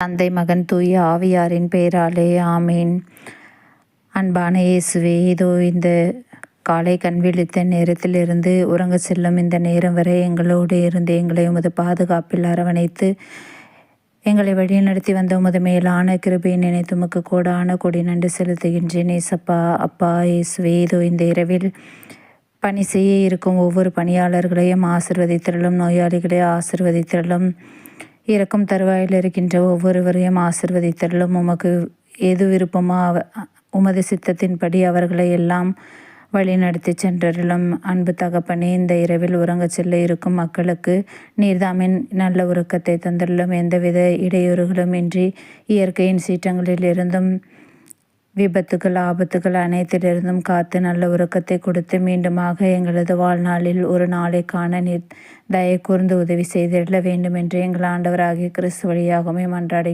தந்தை மகன் தூய ஆவியாரின் பெயராலே ஆமீன். அன்பான இயேசுவே இதோ இந்த காலை கண் விழித்த நேரத்திலிருந்து உறங்க செல்லும் இந்த நேரம் வரை எங்களோடு இருந்து எங்களை உமது பாதுகாப்பில் அரவணைத்து எங்களை வழிநடத்தி வந்த உமது மேலான கிருபையை நினைத்து உமக்கு கோடான கொடி நன்றி செலுத்துகின்றேன். ஏசப்பா அப்பா இயேசுவே இதோ இந்த இரவில் பணி செய்ய இருக்கும் ஒவ்வொரு பணியாளர்களையும் ஆசிர்வதித்திரலும் நோயாளிகளை ஆசிர்வதித்திரலும் இறக்கும் தருவாயில் இருக்கின்ற ஒவ்வொருவரையும் ஆசிர்வதித்தருளும். உமக்கு எது விருப்பமோ அவ உமது சித்தத்தின்படி அவர்களை எல்லாம் வழிநடத்தி சென்றருளும். அன்பு தகப்பனே இந்த இரவில் உறங்கச் செல்ல இருக்கும் மக்களுக்கு நீர்தாமின் நல்ல உறக்கத்தை தந்துள்ளோம் எந்தவித இடையூறுகளும் இன்றி இயற்கையின் சீற்றங்களில் இருந்தும் விபத்துகள் ஆபத்துகள் அனைத்திலிருந்தும் காத்து நல்ல உறக்கத்தை கொடுத்து மீண்டுமாக எங்களது வாழ்நாளில் ஒரு நாளை காண நீர் தயை கூர்ந்து உதவி செய்திட வேண்டும் என்று எங்கள் ஆண்டவராகிய கிறிஸ்து வழியாகவே மன்றாடி